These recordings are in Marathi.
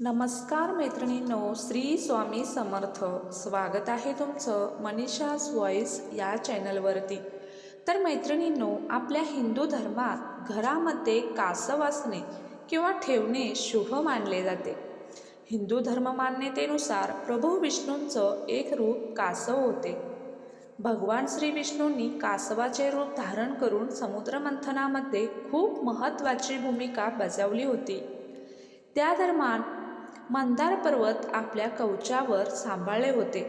नमस्कार मैत्रिणींनो श्री स्वामी समर्थ. स्वागत आहे तुमचं मनीषाज व्हॉईस या चॅनलवरती तर मैत्रिणींनो आपल्या हिंदू धर्मात घरामध्ये कासव असणे किंवा ठेवणे शुभ मानले जाते. हिंदू धर्म मान्यतेनुसार प्रभू विष्णूंचं एक रूप कासव होते. भगवान श्री विष्णूंनी कासवाचे रूप धारण करून समुद्रमंथनामध्ये खूप महत्त्वाची भूमिका बजावली होती. त्या दरम्यान मंदार पर्वत आपल्या कवचावर सांभाळले होते.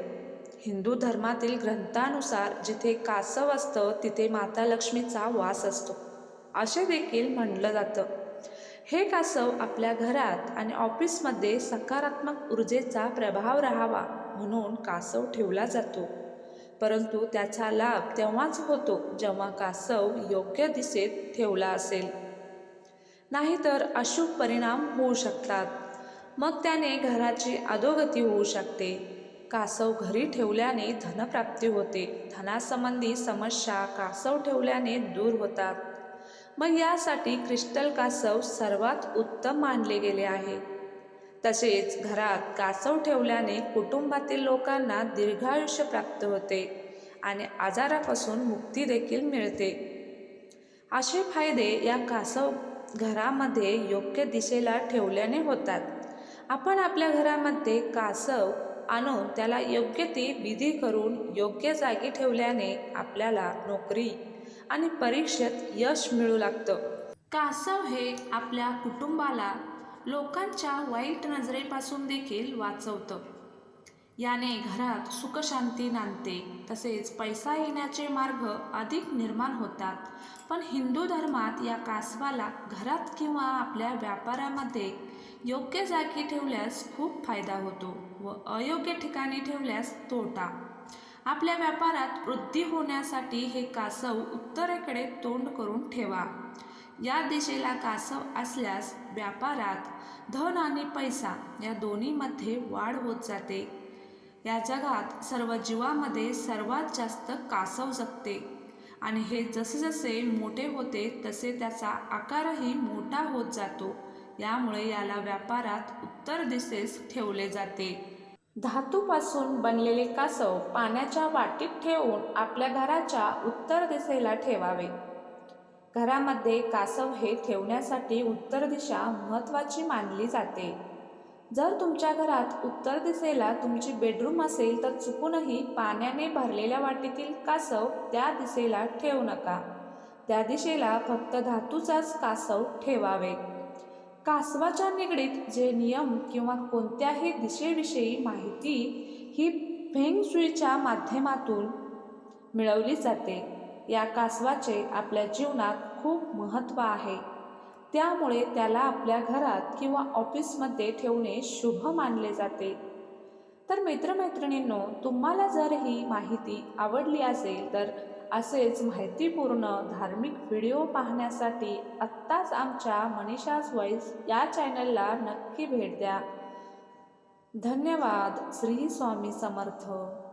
हिंदू धर्मातील ग्रंथानुसार जिथे कासव असतं तिथे माता लक्ष्मीचा वास असतो. असे देखील म्हणलं जातं. हे कासव आपल्या घरात आणि ऑफिसमध्ये सकारात्मक ऊर्जेचा प्रभाव राहावा म्हणून कासव ठेवला जातो. परंतु त्याचा लाभ तेव्हाच होतो जेव्हा कासव योग्य दिशेत ठेवला असेल. नाहीतर अशुभ परिणाम होऊ शकतात. मग त्याने घराची अधोगती होऊ शकते. कासव घरी ठेवल्याने धनप्राप्ती होते. धनासंबंधी समस्या कासव ठेवल्याने दूर होतात. मग यासाठी क्रिस्टल कासव सर्वात उत्तम मानले गेले आहे. तसेच घरात कासव ठेवल्याने कुटुंबातील लोकांना दीर्घायुष्य प्राप्त होते आणि आजारापासून मुक्ती देखील मिळते. असे फायदे या कासव घरामध्ये योग्य दिशेला ठेवल्याने होतात. आपण आपल्या घरामध्ये कासव आणून त्याला योग्य ती विधी करून योग्य जागी ठेवल्याने आपल्याला नोकरी आणि परीक्षेत यश मिळू लागतं. कासव हे आपल्या कुटुंबाला लोकांच्या वाईट नजरेपासून देखील वाचवतं. याने घरात सुखशांती नांदते. तसेच पैसा येण्याचे मार्ग अधिक निर्माण होतात. पण हिंदू धर्मात या कासवाला घरात किंवा आपल्या व्यापारामध्ये योग्य जागी ठेवल्यास खूप फायदा होतो व अयोग्य ठिकाणी ठेवल्यास तोटा. आपल्या व्यापारात वृद्धी होण्यासाठी हे कासव उत्तरेकडे तोंड करून ठेवा. या दिशेला कासव असल्यास व्यापारात धन आणि पैसा या दोन्हीमध्ये वाढ होत जाते. या जगात सर्व जीवामध्ये सर्वात जास्त कासव जगते. आणि हे जसे जसे मोठे होते तसे त्याचा आकारही मोठा होत जातो. यामुळे याला व्यापारात उत्तर दिशेस ठेवले जाते. धातूपासून बनलेले कासव पाण्याच्या वाटीत ठेवून आपल्या घराच्या उत्तर दिशेला ठेवावे. घरामध्ये कासव हे ठेवण्यासाठी उत्तर दिशा महत्त्वाची मानली जाते. जर तुमच्या घरात उत्तर दिशेला तुमची बेडरूम असेल तर चुकूनही पाण्याने भरलेल्या वाटीतील कासव त्या दिशेला ठेवू नका. त्या दिशेला फक्त धातूचाच कासव ठेवावे. कासवाच्या निगडीत जे नियम किंवा कोणत्याही दिशेविषयी माहिती ही फेंगशुईच्या माध्यमातून मिळवली जाते. या कासवाचे आपल्या जीवनात खूप महत्त्व आहे. त्यामुळे त्याला आपल्या घरात किंवा ऑफिसमध्ये ठेवणे शुभ मानले जाते. तर मित्रमैत्रिणींनो तुम्हाला जर ही माहिती आवडली असेल तर असेच माहितीपूर्ण धार्मिक व्हिडिओ पाहण्यासाठी आत्ताच आमच्या मनीषाज वॉईस या चॅनलला नक्की भेट द्या. धन्यवाद. श्री स्वामी समर्थ.